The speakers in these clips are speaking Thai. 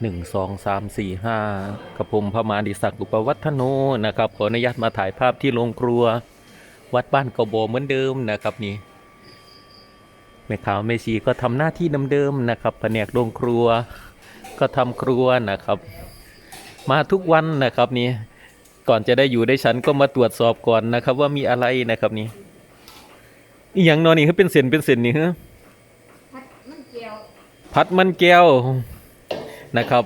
หนึ่งสองสามสี่ห้ากับผมพระมาดิศักดิ์อุปวัฒโนนะครับ ขออนุญาตมาถ่ายภาพที่โรงครัว วัดบ้านกโบเหมือนเดิมนะครับนี่แม่ขาวแม่ชีก็ทำหน้าที่เดิมๆนะครับแผนกโรงครัว ก็ทำครัวนะครับ มาทุกวันนะครับนี่ก่อนจะได้อยู่ได้ฉันก็มาตรวจสอบก่อนนะครับ ว่ามีอะไรนะครับนี่อหย่างนอนนี่คือเป็นเส้นเป็นเส้นนี่ฮะพัดมันเกี่ยวพัดมันแก้ว นะครับ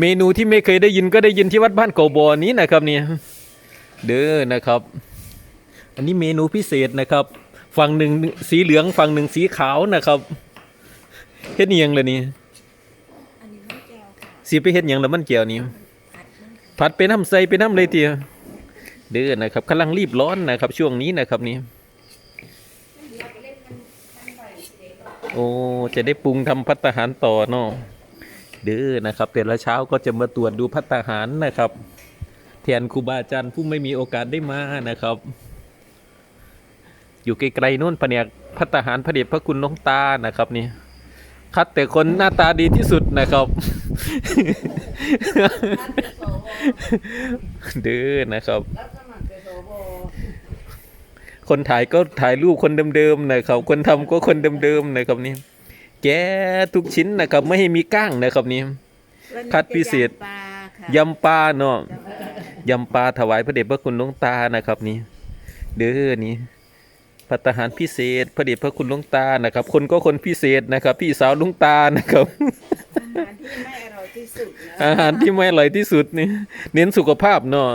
เมนูที่ไม่เคยได้ยินก็ได้ยินที่วัดบ้านเกาบอนี้นะครับเนี่ยเด้อนะครับ อันนี้เมนูพิเศษนะครับ ฝั่งหนึ่งสีเหลืองฝั่งหนึ่งสีขาวนะครับเฮ็ดอิหยังเลยนี่อันนี้มันเกี่ยวค่ะสีไปเฮ็ดหยังแล้วมันแก้วนี่พัดมันผัดไปน้ำใสไปน้ำเลยเตียเด้อนะครับกำลังรีบร้อนนะครับ ช่วงนี้นะครับนี่เดียวไปเล่นมันมันบ่อยเด็กโอ้จะได้ปรุงทำพัตตาหารต่อเนาะ เด้อนะครับ แต่ละเช้าก็จะมาตรวจดูพัตตาหารนะครับแทนครูบาอาจารย์ผู้ไม่มีโอกาสได้มานะครับ อยู่ไกลๆนู่นแผนกพัตตาหารพระเดชพระคุณหลวงตานะครับนี่คัดแต่คนหน้าตาดีที่สุดนะครับ เด้อนะครับ คนโซโบคนถ่ายก็ถ่ายรูปคนเดิมๆนะครับ คนทำก็คนเดิมๆนะครับนี่ แกะทุกชิ้นนะครับไม่ให้มีก้างนะครับนี่คัดพิเศษปลาค่ะยำปลาเนาะยำปลาถวายพระเดชพระคุณหลวงตานะครับนี่ เด้อนี่พัตตาหารพิเศษพระเดชพระคุณหลวงตานะครับ คนก็คนพิเศษนะครับ พี่สาวหลวงตานะครับ อาหารที่ไม่อร่อยที่สุดนะอาหารที่ไม่อร่อยที่สุดนี่เน้นสุขภาพเนาะ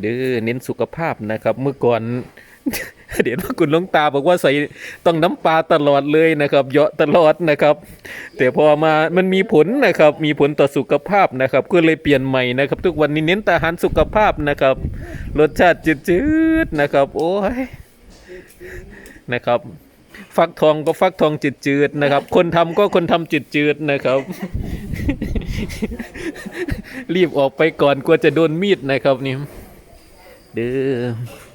เด้อเน้นสุขภาพนะครับ เมื่อก่อน เดี๋ยวพระคุณหลวงตาบอกว่าใส่ต้องน้ำปลาตลอดเลยนะครับเยอะตลอดนะครับ แต่พอมามันมีผลนะครับ มีผลต่อสุขภาพนะครับ ก็เลยเปลี่ยนใหม่นะครับ ทุกวันนี้เน้นแต่อาหารสุขภาพนะครับ รสชาติจืดๆนะครับ โอ้ยนะครับฟักทองก็ฟักทองจืดๆนะครับ คนทำก็คนทำจืดๆนะครับ รีบออกไปก่อนกลัวจะโดนมีดนะครับนี่เด้อ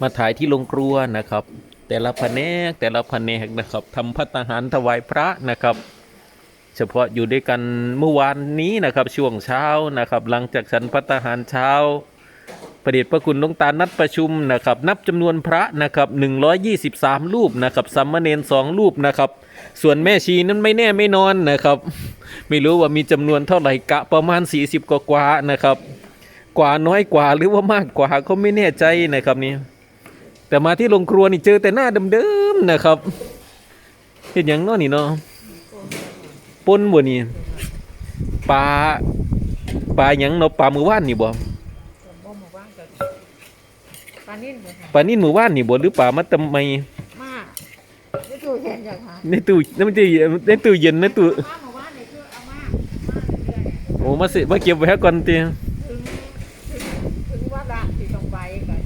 มาถ่ายที่โรงครัวนะครับ แต่ละแผนกแต่ละแผนกนะครับทำพัตตาหารถวายพระนะครับ เฉพาะอยู่ด้วยกันเมื่อวานนี้นะครับช่วงเช้านะครับ หลังจากฉันพัตตาหารเช้า ประเดชพระคุณหลวงตานัดประชุมนะครับ นับจำนวนพระนะครับ123 รูปนะครับสัมมาเนนสองรูปนะครับ ส่วนแม่ชีนั้นไม่แน่ไม่นอนนะครับ ไม่รู้ว่ามีจำนวนเท่าไหร่กะประมาณ 40 กว่ากว่านะครับ กว่าน้อยกว่าหรือว่ามากกว่าก็ไม่แน่ใจนะครับนี่ แต่มาที่โรงครัวนี่เจอแต่หน้าเดิมๆนะครับเห็นอย่างเน้อนี่เนาะปนบ่นี่ปลาปลาหยังเนาะปลามือว่านนี่บ่ผมบ่มาว่างกับปลานิ่มเลยค่ะปลานิ่นมือว่านนี่บ่หรือปลามัดทำไมมากนี่ตู้เย็นจ้ะค่ะในตู้ในตู้ในตู้เย็นในตู้มามาว่าเนี่ยคือเอามามาเรื่อยโอ้มาสิมาเก็บไว้ให้ก่อนติ ๆถึงถึงถึงว่าละที่ต้องไปกัน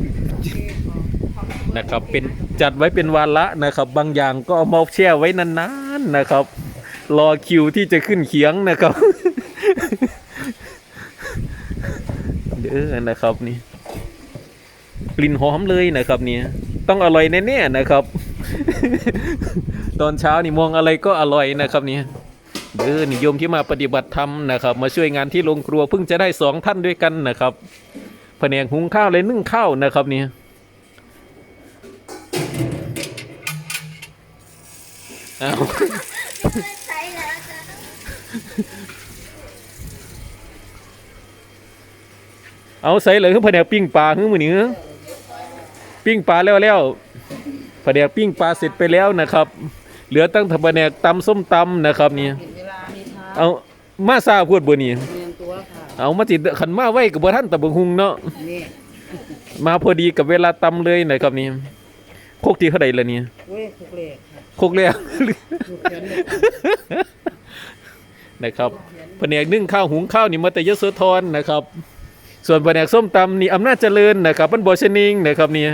ที่ของของ นะครับเป็นจัดไว้เป็นวาระนะครับ บางอย่างก็เอามาแช่ไว้นานๆนะครับ รอคิวที่จะขึ้นเขียงนะครับเด้อนะครับนี่กลิ่นหอมเลยนะครับเนี่ยต้องอร่อยแน่ๆนะครับ ตอนเช้านี่มองอะไรก็อร่อยนะครับเนี่ยเด้อนิยมที่มาปฏิบัติธรรมนะครับ มาช่วยงานที่โรงครัวเพิ่งจะได้สองท่านด้วยกันนะครับแผนกหุงข้าวเลยนึ่งข้าวนะครับเนี่ย อ้าวใช้แล้วจ้ะเอาใส่เลยคือแผนกปิ้งปลาคือมือนี้เหรอปิ้งปลาแล้วแล้วแผนกปิ้งปลาเสร็จไปแล้วนะครับ เหลือตั้งแต่แผนกตำส้มตำนะครับนี่เอามาซาพูดบ่นี่เรียนตัวค่ะเอามาจิขันมาไว้กับบ่ท่านตะบงหุงเนาะมาพอดีกับเวลาตำเลยนะครับนี่โคกที่เท่าใดละนี่ ค่ะโคกแล้วทุกเขียนเลยนะครับแผนกนึ่งข้าวหุงข้าวนี่มาแต่ยโสธรนะครับ ส่วนแผนกส้มตำนี่อำนาจเจริญนะครับมันบ่ชนิงนะครับเนี่ย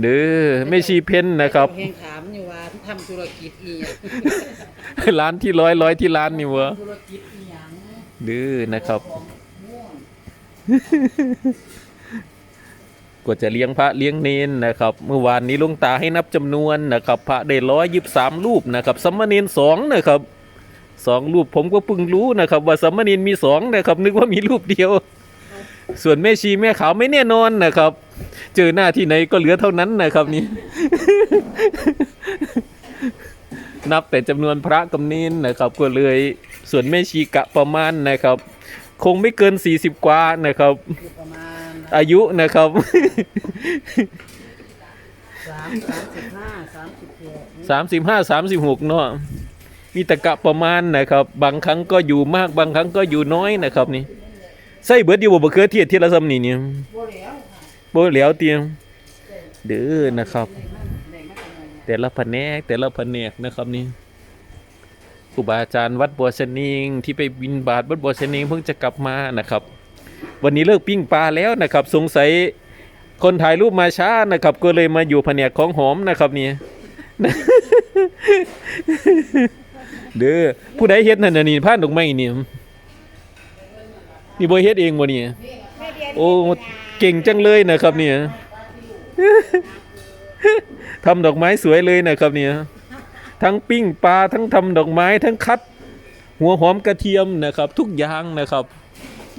เด้อไม่ชีเพ้นนะครับเฮงถามอยู่ว่าทำธุรกิจอีหยังร้านที่ร้อยร้อยที่ร้านนี่วะธุรกิจอีหยังดื้อนะครับม่วง กว่าจะเลี้ยงพระเลี้ยงเนนนะครับ เมื่อวานนี้ลุงตาให้นับจำนวนนะครับ พระได้ร้อยยิบสามรูปนะครับสัมมาเนนสองนะครับสองรูปผมก็เพิ่งรู้นะครับ ว่าสมเณรมีสองนะครับ นึกว่ามีรูปเดียว ส่วนแม่ชีแม่ขาวไม่แน่นอนนะครับ เจอหน้าที่ไหนก็เหลือเท่านั้นนะครับนี่นับแต่จำนวนพระกำเนินนะครับ ก็เลยส่วนแม่ชีกะประมาณนะครับ คงไม่เกิน 40 กว่านะครับ อยู่ประมาณอายุนะครับ สามสามสิบห้าสามสิบหกสามสิบห้าสามสิบหกเนาะมีตะกะประมาณนะครับ บางครั้งก็อยู่มากบางครั้งก็อยู่น้อยนะครับนี่ใส่เบิดอยู่บ่บะเขือเทียดที่ละซ้ำนี่เนี่ยบัวเหลียวค่ะบ่เหลียวเตียงเด้อนะครับเด็กมันเด็กมันเป็นไงเนี่ยแต่ละแผนกแต่ละแผนกนะครับนี่ครูบาอาจารย์วัดบัวชนิงที่ไปบินบาตวัดบัวชนิงเพิ่งจะกลับมานะครับ วันนี้เลิกปิ้งปลาแล้วนะครับ สงสัยคนถ่ายรูปมาช้านะครับ ก็เลยมาอยู่แผนกของหอมนะครับนี่เด้อผู้ใดเฮ็ดนั่นน่ะนี่ผ่านดอกไม้นี่นี่บ่เฮ็ดเองบ่นี่โอ้เก่งจังเลยนะครับเนี่ยทำดอกไม้สวยเลยนะครับเนี่ยทั้งปิ้งปลาทั้งทำดอกไม้ทั้งคัด หัวหอมกระเทียมนะครับ ทุกอย่างนะครับ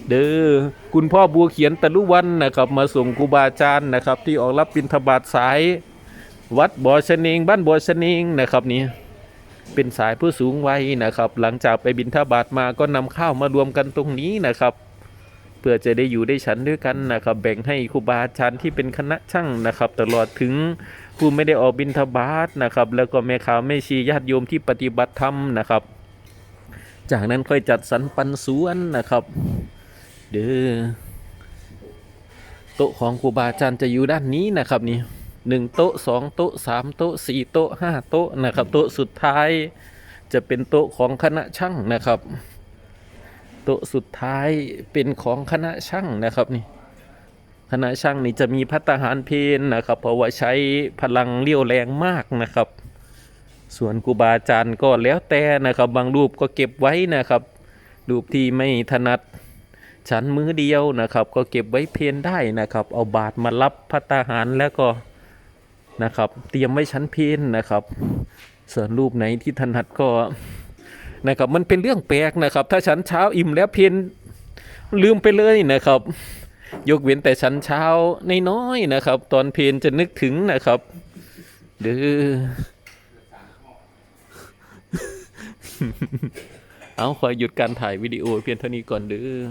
เด้อคุณพ่อบัวเขียนตะลุวันนะครับมาส่งครูบาอาจารย์นะครับ ที่ออกรับบิณฑบาตสาย วัดบ่อชะเนงบ้านบ่อชะเนงนะครับนี่เป็นสายผู้สูงวัยนะครับ หลังจากไปบิณฑบาตมาก็นำข้าวมารวมกันตรงนี้นะครับ เพื่อจะได้อยู่ได้ฉันด้วยกันนะครับ แบ่งให้ครูบาอาจารย์ที่เป็นคณะช่างนะครับ ตลอดถึงผู้ไม่ได้ออกบิณฑบาตนะครับ แล้วก็แม่ขาวแม่ชีญาติโยมที่ปฏิบัติธรรมนะครับ จากนั้นค่อยจัดสรรปันสวนนะครับ เด้อโต๊ะของครูบาอาจารย์จะอยู่ด้านนี้นะครับนี่หนึ่งโต๊ะสองโต๊ะสามโต๊ะสี่โต๊ะห้าโต๊ะนะครับ โต๊ะสุดท้ายจะเป็นโต๊ะของคณะช่างนะครับ โต๊ะสุดท้ายเป็นของคณะช่างนะครับนี่คณะช่างนี่จะมีพัตตาหารเพนนะครับ เพราะว่าใช้พลังเลี้ยวแรงมากนะครับ ส่วนครูบาอาจารย์ก็แล้วแต่นะครับ บางรูปก็เก็บไว้นะครับ รูปที่ไม่ถนัด ฉันมื้อเดียวนะครับ ก็เก็บไว้เพนได้นะครับ เอาบาทมารับพัตตาหารแล้วก็นะครับ เตรียมไว้ชั้นเพนนะครับ ส่วนรูปไหนที่ถนัดก็นะครับมันเป็นเรื่องแปลกนะครับ ถ้าฉันเช้าอิ่มแล้วเพนลืมไปเลยนะครับ ยกเว้นแต่ฉันเช้าในน้อยๆนะครับ ตอนเพนจะนึกถึงนะครับเด้อเอาขอหยุดการถ่ายวิดีโอเพียงเท่านี้ก่อนเด้อ